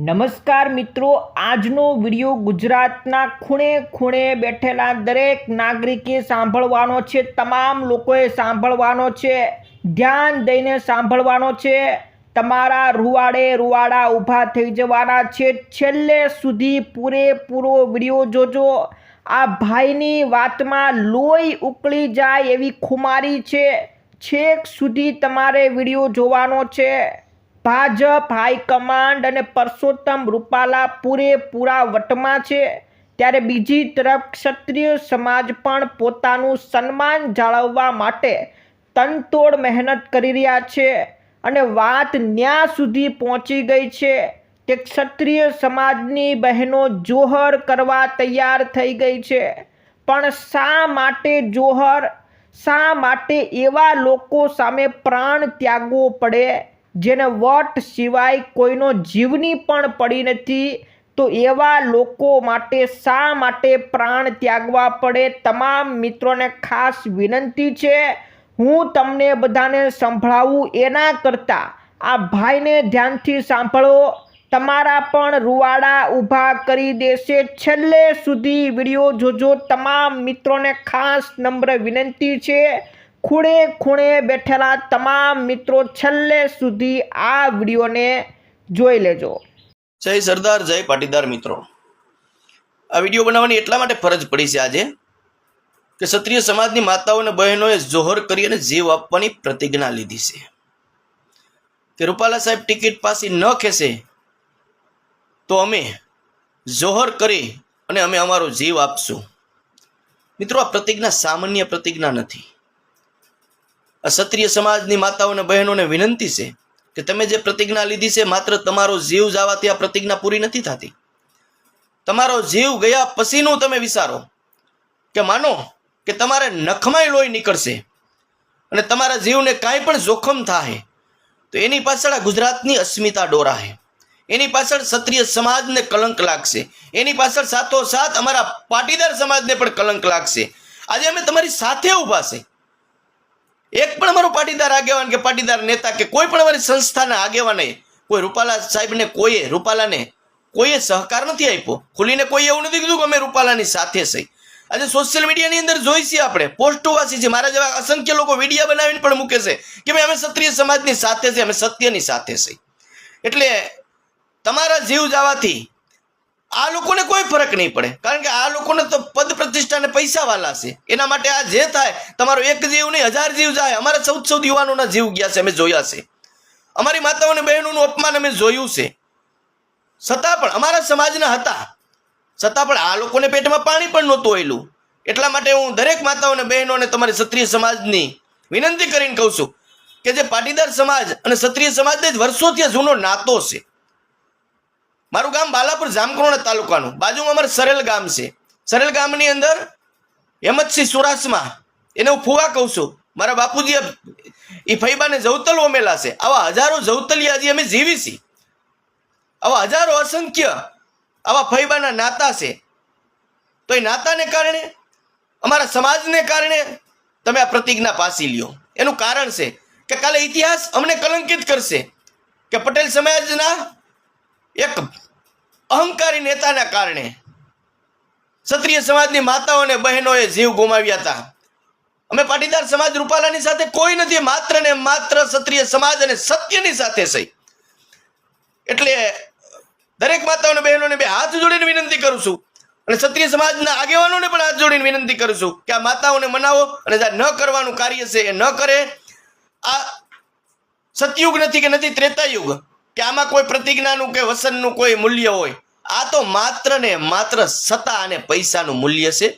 નમસ્કાર મિત્રો, આજનો વિડિયો ગુજરાતના ખૂણે ખૂણે બેઠેલા દરેક નાગરિકે સાંભળવાનો છે, તમામ લોકોએ સાંભળવાનો છે, ધ્યાન દઈને સાંભળવાનો છે, તમારા રૂવાડે રૂવાડા ઊભા થઈ જવાના છે, છેલ્લે સુધી પૂરેપૂરો વિડિયો જોજો, આ ભાઈની વાતમાં લોહી ઉકળી જાય એવી ખુમારી છે, છેક સુધી તમારે વીડિયો જોવાનો છે. ભાજપ હાઈકમાન્ડ અને પરસોત્તમ રૂપાલા પૂરેપૂરા વટમાં છે. ત્યારે બીજી તરફ ક્ષત્રિય સમાજ પણ પોતાનું સન્માન જાળવવા માટે તનતોડ મહેનત કરી રહ્યા છે અને વાત ન્યા સુધી પહોંચી ગઈ છે કે ક્ષત્રિય સમાજની બહેનો જોહર કરવા તૈયાર થઈ ગઈ છે. પણ શા માટે જોહર? શા માટે એવા લોકો સામે પ્રાણ ત્યાગવો પડે? જેને વટ સિવાય કોઈનો જીવની પણ પડી નથી, તો એવા લોકો માટે શા માટે પ્રાણ ત્યાગવા પડે તમામ મિત્રોને ખાસ વિનંતી છે. હું તમને બધાને સંભળાવું એના કરતાં આ ભાઈને ધ્યાનથી સાંભળો. તમારા પણ રૂવાડા ઊભા કરી દેશે. છેલ્લે સુધી વીડિયો જોજો. તમામ મિત્રોને ખાસ નમ્ર વિનંતી છે. ખૂણે ખૂણે બેઠેલા તમામ મિત્રો છેલ્લે સુધી આ વિડીયોને જોઈ લેજો. જય સરદાર, જય પાટીદાર મિત્રો. આ વીડિયો બનાવવાની એટલા માટે ફરજ પડી છે આજે કે ક્ષત્રિય સમાજની માતાઓ અને બહેનોએ જોહર કરી અને જીવ આપવાની પ્રતિજ્ઞા લીધી છે. કે રૂપાલા સાહેબ ટિકિટ પાછી ન ખેસે તો અમે જોહર કરી અને અમે અમારો જીવ આપશું. મિત્રો, આ પ્રતિજ્ઞા સામાન્ય પ્રતિજ્ઞા નથી. ક્ષત્રિય સમાજની માતાઓ અને બહેનોને વિનંતી છે કે તમે જે પ્રતિજ્ઞા લીધી છે, માત્ર તમારો જીવ જવાથી આ પ્રતિજ્ઞા પૂરી નથી થતી. તમારો જીવ ગયા પછીનું તમે વિચારો કે માનો કે તમારે નખમાંય લોહી નીકળશે અને તમારા જીવને કાંઈ પણ જોખમ થાય તો એની પાછળ આ ગુજરાતની અસ્મિતા ડોરાહે એની પાછળ ક્ષત્રિય સમાજને કલંક લાગશે. એની પાછળ સાથોસાથ અમારા પાટીદાર સમાજને પણ કલંક લાગશે. આજે અમે તમારી સાથે ઊભા છે. એક પણ અમારો પાટીદાર આગેવાન કે પાટીદાર નેતા કે કોઈ પણ અમારી સંસ્થાના આગેવાને કોઈ રૂપાલા સાહેબને કોઈએ, રૂપાલાને કોઈએ સહકાર નથી આપ્યો? ખુલીને કોઈ એવું નથી કીધું કે અમે રૂપાલાની સાથે છે? આજે સોશિયલ મીડિયાની અંદર જોઈ આપણે પોસ્ટો વાંચી છે. મારા જેવા અસંખ્ય લોકો વિડીયા બનાવીને પણ મૂકે છે કે ભાઈ અમે ક્ષત્રિય સમાજની સાથે છે, અમે સત્યની સાથે છે. એટલે તમારા જીવ જવાથી આ લોકોને કોઈ ફરક નહીં પડે. કારણ કે આ લોકોને તો પદ પ્રતિષ્ઠા અને પૈસા વાલા છે. એના માટે આ જે થાય, તમારો એક જીવ નહીં, હજાર જીવ જાય. અમારા ચૌદ ચૌદ યુવાનોના જીવ ગયા છે, અમે જોયા છે. અમારી માતાઓને બહેનોનું અપમાન અમે જોયું છે. છતાં પણ અમારા સમાજના હતા. છતાં પણ આ લોકોને પેટમાં પાણી પણ નહોતું ઓયલું એટલા માટે હું દરેક માતાઓને બહેનોને તમારી ક્ષત્રિય સમાજની વિનંતી કરીને કહું છું કે જે પાટીદાર સમાજ અને ક્ષત્રિય સમાજને જ વર્ષોથી જૂનો નાતો છે. મારું ગામ બાલાપુર જામકરોણા તાલુકાનું. બાજુમાં અમારે સરેલ ગામ છે. સરેલ ગામની અંદર હેમતસિંહ સુરાસમાં, એને હું ફુવા કહું છું. મારા બાપુજીએ એ ફૈબાને જવતલ ઓમેલા છે. આવા હજારો જવતલિયા હજી અમે જીવી છીએ. આવા હજારો અસંખ્ય આવા ફૈબાના નાતા છે. તો એ નાતાને કારણે, અમારા સમાજને કારણે તમે આ પ્રતિજ્ઞા પાસી લ્યો. એનું કારણ છે કે કાલે ઇતિહાસ અમને કલંકિત કરશે કે પટેલ સમાજના એક અહંકારી નેતાના કારણે ક્ષત્રિય સમાજની માતાઓ અને બહેનોએ જીવ ગુમાવ્યા હતા. અમે પાટીદાર સમાજ રૂપાલાની સાથે કોઈ નથી, માત્ર ને માત્ર ક્ષત્રિય સમાજ અને સત્યની સાથે છે એટલે દરેક માતાઓ અને બહેનોને બે હાથ જોડીને વિનંતી કરું છું અને ક્ષત્રિય સમાજના આગેવાનોને પણ હાથ જોડીને વિનંતી કરું છું કે આ માતાઓને મનાવો અને ન કરવાનું કાર્ય છે એ ન કરે. આ સતયુગ નથી કે નથી ત્રેતાયુગ. કે આમાં કોઈ પ્રતિજ્ઞાનું કે વસનનું કોઈ મૂલ્ય હોય? આ તો માત્ર ને માત્ર સત્તા અને પૈસાનું મૂલ્ય છે.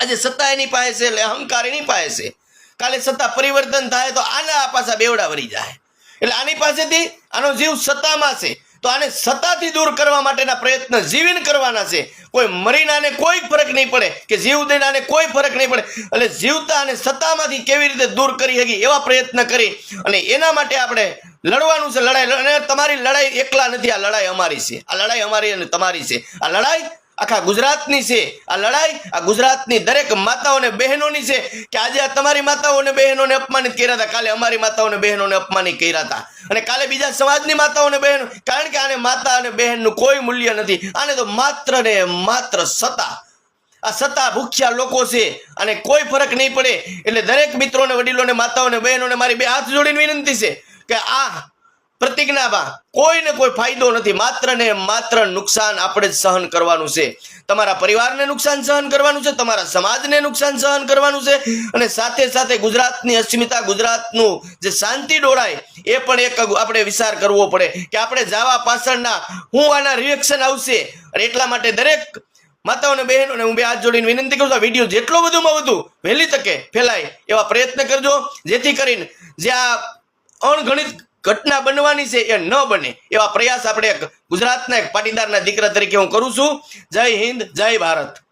આજે સત્તા એની પાસે છે એટલે અહંકાર એની પાસે છે. કાલે સત્તા પરિવર્તન થાય તો આના પાછા બેવડા વળી જાય. એટલે આની પાસેથી આનો જીવ સત્તામાં છે. તો આને સત્તાથી દૂર કરવા માટેના પ્રયત્ન જીવીને કરવાના છે. કોઈ મરીનાને કોઈ ફરક નહીં પડે કે જીવ દેનાને કોઈ ફરક નહીં પડે. એટલે જીવતા અને સત્તામાંથી કેવી રીતે દૂર કરી શકી એવા પ્રયત્ન કરી અને એના માટે આપણે લડવાનું છે, લડાઈ. અને તમારી લડાઈ એકલા નથી, આ લડાઈ અમારી છે. આ લડાઈ અમારી અને તમારી છે. આ લડાઈ આખા ગુજરાતની છે. આ લડાઈ આ ગુજરાતની દરેક માતાઓ અને બહેનોની છે કે આજે આ તમારી માતાઓ અને બહેનોને અપમાનિત કર્યા હતા. કાલે અમારી માતાઓ અને બહેનોને અપમાનિત કર્યા હતા. અને કાલે બીજા સમાજની માતાઓ અને બહેનો કારણ કે આને માતા અને બહેનનું કોઈ મૂલ્ય નથી. આને તો માત્ર ને માત્ર સત્તા. આ સત્તા ભૂખ્યા લોકો છે. અને કોઈ ફરક નહીં પડે. એટલે દરેક મિત્રોને, વડીલોને, માતાઓને, બહેનોને મારી બે હાથ જોડીને વિનંતી છે. કે આ પ્રતિજ્ઞામાં કોઈને કોઈ ફાયદો નથી, માત્ર ને માત્ર નુકસાન આપણે જ સહન કરવાનું છે. તમારા પરિવારને નુકસાન સહન કરવાનું છે, તમારા સમાજને નુકસાન સહન કરવાનું છે, અને સાથે સાથે ગુજરાતની અસ્મિતા, ગુજરાતનું જે શાંતિ ડોળાય, એ પણ એક આપણે વિચાર કરવો પડે કે આપણે જાવા પાછળના હું આના રિએક્શન આવશે. અને એટલા માટે દરેક માતાઓને બહેનોને હું બે હાથ જોડીને વિનંતી કરું છું વીડિયો જેટલો વધુમાં વધુ વહેલી તકે ફેલાય એવા પ્રયત્ન કરજો. જેથી કરીને જે આ અણગણિત ઘટના બનવાની છે એ ન બને એવા પ્રયાસ આપણે ગુજરાતના એક પાટીદારના દીકરા તરીકે હું કરું છું. જય હિન્દ, જય ભારત.